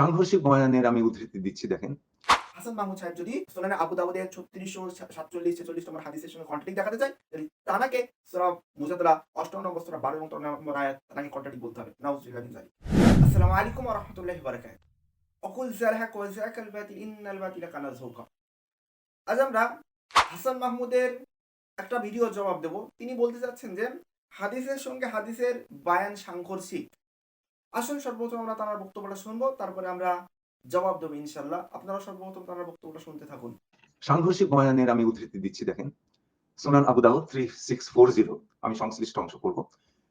সাংঘর্ষিক বয়ানের আমি উদ্ধৃতি দিচ্ছি, দেখেন। হাসান মাহমুদ সাহেব যদি সোনানে আবু দাউদের ছত্রিশশো সাতচল্লিশ, ছেচল্লিশ নম্বর হাদিসের সঙ্গে কন্ট্রাক্ট দেখাতে চায়, তাহলে তানাকে সুরা মুজাদলা অষ্টম নম্বর, সুরা বারো নম্বর আয়াত তানাকে কন্ট্রাক্ট বলতে হবে। নাউজুবিল্লাহ মিন যালিক। আসসালামু আলাইকুম ওয়া রাহমাতুল্লাহি ওয়া বারাকাতুহু। অকুল জারহাক ওয়া জাকাল বাতিল, ইন্নাল কানা আজ আমরা হাসান মাহমুদের একটা ভিডিও জবাব দেব। তিনি বলতে চাচ্ছেন যে, হাদিসের সঙ্গে হাদিসের বায়ান সাংঘর্ষিক। আসুন সর্বপ্রথম আমরা তার বক্তব্যটা শুনব, তারপরে আমরা জবাব দেবো ইনশাল্লাহ আপনারা সর্বপ্রথম তার বক্তব্যটা শুনতে থাকুন। সাংঘর্ষিক বয়ানের আমি উদ্ধৃতি দিচ্ছি, দেখেন। Sunan Abu Dawud three six four zero আমি সংশ্লিষ্ট অংশ করব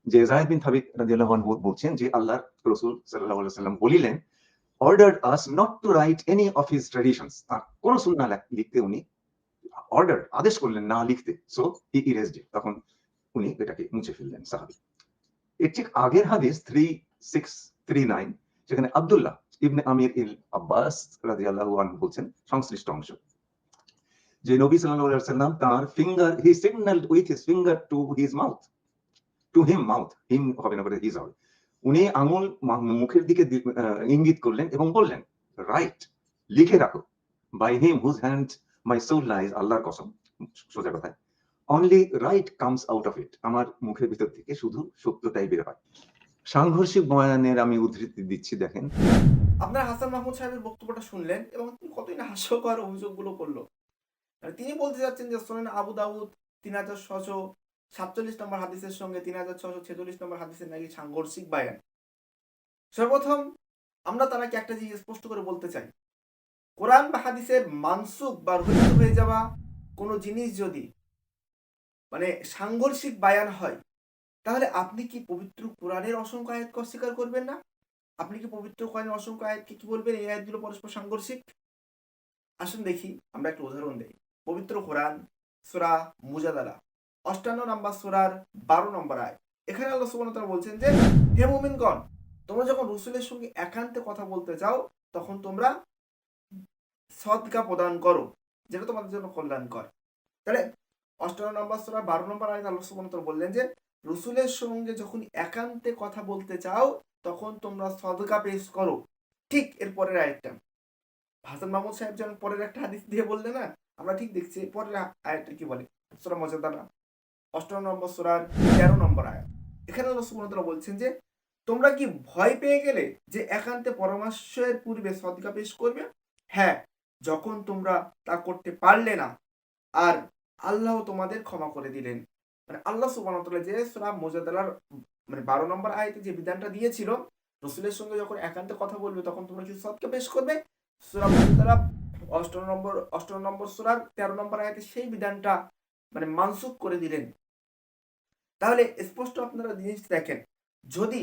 যে জায়দ বিন রাদিয়াল্লাহু বলছেন যে আল্লাহর রাসূল আলাইহি সাল্লাম বলিলেন ordered us not to write any of his traditions তার কোন সুন্নাহ লেখ- লিখতে উনি অর্ডার আদেশ করলেন না লিখতে। সো ইরেজড তখন উনি এটাকে মুছে ফেললেন, সাহাবী। এর ঠিক আগের হাদিস থ্রি সিক্স ইবনে আমির ইল আব্বাস বলছেন, সংশ্লিষ্ট অংশ। যে নবী তার finger he with his finger to his mouth to him mouth him হবে না হিজ হবে। উনি আঙুল মুখের দিকে ইঙ্গিত করলেন এবং বললেন রাইট লিখে রাখো। By him whose hand my soul lies আল্লাহর কসম। সোজা কথায়। Only right comes out of it আমার মুখের ভিতর থেকে শুধু সত্যটাই বের হয়। সাংঘর্ষিক বয়ানের আমি উদ্ধৃতি দিচ্ছি, দেখেন। আপনার হাসান মাহমুদ সাহেবের বক্তব্যটা শুনলেন এবং তিনি কতই না হাস্যকর অভিযোগগুলো করল। মানে তিনি বলতে চাচ্ছেন যে সোনেন আবু দাউদ তিন হাজার ছশো সাতচল্লিশ নম্বর হাদিসের সঙ্গে তিন হাজার ছশো ছেচল্লিশ নম্বর হাদিসের নাকি সাংঘর্ষিক বায়ান। সর্বপ্রথম আমরা তারাকে একটা জিনিস স্পষ্ট করে বলতে চাই। কোরআন বা হাদিসের মানসুক বা রহিত হয়ে যাওয়া কোনো জিনিস যদি মানে সাংঘর্ষিক বায়ান হয় তাহলে আপনি কি পবিত্র কোরআনের অসংখ্য আয়াতকে অস্বীকার করবেন না? আপনি কি পবিত্র কোরআনের অসংখ্য আয়াতকে কি বলবেন? এই আয়াতগুলো পরস্পর সাংঘর্ষিক? আসুন দেখি, আমরা একটা উদাহরণ দেই। পবিত্র কোরআন, সূরা মুজাদালা, অষ্টান্ন নম্বর সূরার বারো নম্বর আয় এখানে আল্লাহ তাআলা বলছেন যে, হে মুমিনগণ, তোমরা যখন রসুলের সঙ্গে একান্তে কথা বলতে চাও তখন তোমরা সদকা প্রদান করো, যেটা তোমাদের জন্য কল্যাণকর। তাহলে অষ্টান্ন নম্বর সূরা বারো নম্বর আয় আল্লাহ তাআলা বললেন যে রসুলের সঙ্গে যখন একান্তে কথা বলতে চাও, তখন তোমরা সদকা পেশ করো। ঠিক এর পরের আয়াতটা। হাসান মাহমুদ সাহেব যেমন পরের একটা হাদিস দিয়ে বললে না, আমরা ঠিক দেখছি পরের আয়াতটা কি বলে? সুরা মজাদানা অষ্টম নম্বর সুরার তেরো নম্বর আয়াত। এখানে সুবহানাহু বলছেন যে, তোমরা কি ভয় পেয়ে গেলে যে একান্তে পরামর্শের পূর্বে সদকা পেশ করবে? হ্যাঁ যখন তোমরা তা করতে পারলে না। আর আল্লাহ তোমাদের ক্ষমা করে দিলেন। মানে আল্লাহ তাআলা যে সূরা মুজাদালার মানে বারো নম্বর আয়তে যে বিধানটা দিয়েছিল, রসুলের সঙ্গে যখন একান্তে কথা বলবে, তখন তোমরা কি সৎকে পেশ করবে। সূরা মুজাদালা অষ্টম নম্বর অষ্টম নম্বর সূরার তেরো নম্বর আয়াতে সেই বিধানটা মানে মানসুখ করে দিলেন। তাহলে স্পষ্ট আপনারা জিনিস দেখেন, যদি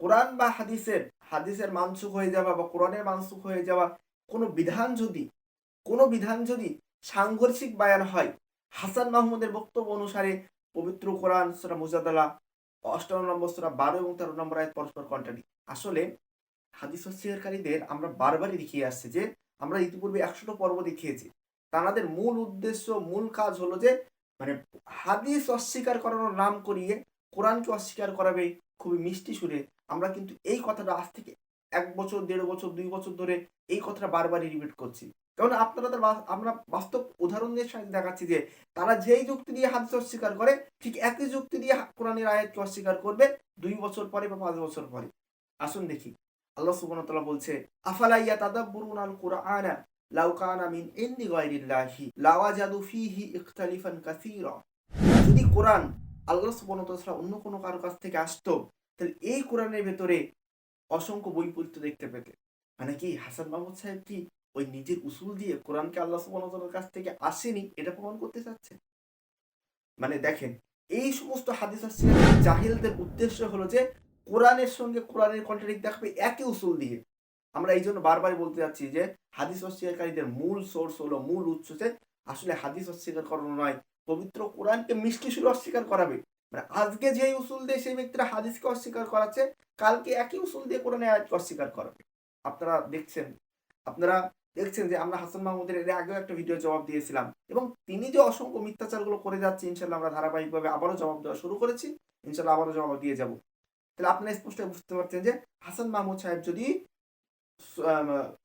কোরআন বা হাদিসের হাদিসের মানসুখ হয়ে যাওয়া বা কোরআনের মানসুখ হয়ে যাওয়া কোনো বিধান যদি, কোনো বিধান যদি সাংঘর্ষিক বায়ান হয়, হাসান মাহমুদের বক্তব্য অনুসারে পবিত্র কোরআন, সূরা মুজাদালা অষ্টম নম্বর সূরা বারো এবং তেরো নম্বর আয়াত পরস্পর কন্ট্রাডি আসলে হাদিস অস্বীকারীদের আমরা বারবারই দেখিয়ে আসছি যে আমরা ইতিপূর্বে একশোটা পর্ব দেখিয়েছি। তাদের মূল উদ্দেশ্য, মূল কাজ হলো যে মানে হাদিস অস্বীকার করানোর নাম করিয়ে কোরআনকে অস্বীকার করাবে খুবই মিষ্টি সুরে। আমরা কিন্তু এই কথাটা আজ থেকে এক বছর, দেড় বছর, দুই বছর ধরে এই কথাটা বারবারই রিপিট করছি। কারণ আপনারা তো বা- আমরা বাস্তব উদাহরণের সাথে দেখাচ্ছি যে তারা যেই যুক্তি দিয়ে হাদিস অস্বীকার করে, ঠিক একই যুক্তি দিয়ে কোরআনের আয়াতকে অস্বীকার করবে দুই বছর পরে বা পাঁচ বছর পরে। আসুন দেখি। আল্লাহ সুবহানাহু ওয়া বলছে, আফালা ইয়াতাদাব্বুরুনা আল কুরআনা লাউ কানা মিন ইনদি গায়রিল্লাহি লাওয়াজাদু ফীহি ইখতালিফান কাসীরা। যদি কোরআন আল্লাহ সুবহানাহু ওয়া তাআলা অন্য কোনো কারও কাছ থেকে আসতো, তাহলে এই কোরআনের ভেতরে অসংখ্য বৈপরীত্য দেখতে পেতে। মানে কি, হাসান মাহমুদ সাহেব কি ওই নিজের উসুল দিয়ে কোরআনকে আল্লাহ তাআলার কাছ থেকে আসেনি, এটা প্রমাণ করতে চাচ্ছে। মানে দেখেন, এই সমস্ত হাদিস অস্বীকারী জাহিলদের উদ্দেশ্য হলো যে কোরআনের সঙ্গে কোরআনের কন্ট্রাডিক্ট দেখাবে একই উসুল দিয়ে। আমরা এই জন্য বারবার বলতে যাচ্ছি যে হাদিস অস্বীকারীদের মূল সোর্স হলো, মূল উৎস আসলে হাদিস অস্বীকার করানো নয়, পবিত্র কোরআনকে মিষ্টি সুরে অস্বীকার করাবে। মানে আজকে যে উসুল দিয়ে সেই ব্যক্তিরা হাদিসকে অস্বীকার করাচ্ছে, কালকে একই উসুল দিয়ে কোরআনে অস্বীকার করাবে। আপনারা দেখছেন, আপনারা দেখছেন যে আমরা হাসান মাহমুদের এর আগেও একটা ভিডিও জবাব দিয়েছিলাম। এবং তিনি যে অসংখ্য মিথ্যাচারগুলো করে যাচ্ছে, ইনশাল্লাহ আমরা ধারাবাহিকভাবে আবারও জবাব দেওয়া শুরু করেছি। ইনশাল্লাহ আবারও জবাব দিয়ে যাব। তাহলে আপনারা স্পষ্ট বুঝতে পারছেন যে হাসান মাহমুদ সাহেব যদি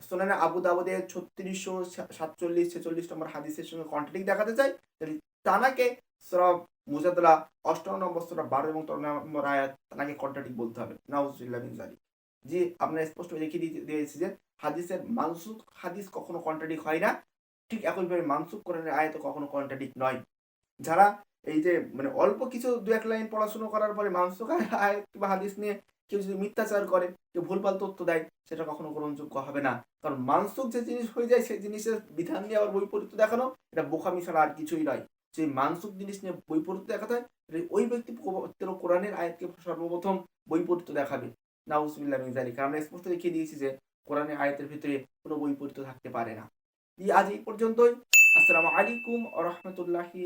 সোনানে আবু দাউদের ছত্রিশশো সাতচল্লিশ, ছেচল্লিশ নম্বর হাদিসের সঙ্গে কন্ট্রাডিক দেখাতে চাই, তাহলে তানাকে সরব মুজাদলা অষ্টম নম্বর, সূরা বারো এবং তেরো নম্বর আয়াত তানাকে কন্ট্রাডিক বলতে হবে। নাউজুবিল্লাহ মিন জালিক জি আপনারা স্পষ্ট দিয়ে- দিয়েছি যে হাদিসের মানসুক হাদিস কখনো কন্ট্রাডিক হয় না। ঠিক একইভাবে মানসুখ কোরআনের আয়াত কখনো কন্ট্রাডিক নয়। যারা এই যে মানে অল্প কিছু দু এক লাইন পড়াশোনা করার পরে মানসুখ আয়াত বা হাদিস নিয়ে কেউ যদি মিথ্যাচার করে, কেউ ভুলভাল তথ্য দেয়, সেটা কখনো গ্রহণযোগ্য হবে না। কারণ মানসুক যে জিনিস হয়ে যায়, সেই জিনিসের বিধান নিয়ে আবার বৈপরীত্য দেখানো, এটা বোকামি ছাড়া আর কিছুই নয়। যে মানসুক জিনিস নিয়ে বৈপরীত্য দেখাতে হয় ওই ব্যক্তি কোরআনের আয়াতকে সর্বপ্রথম বৈপরীত্য দেখাবে। নাউজুবিল্লাহ মিন জালিক আমরা স্পষ্ট দেখিয়ে দিয়েছি যে কোরআনের আয়াতের ভিতরে কোনো বৈপরীত্য থাকতে পারে না। আজ এই পর্যন্তই। আসসালামু আলাইকুম রাহমাতুল্লাহি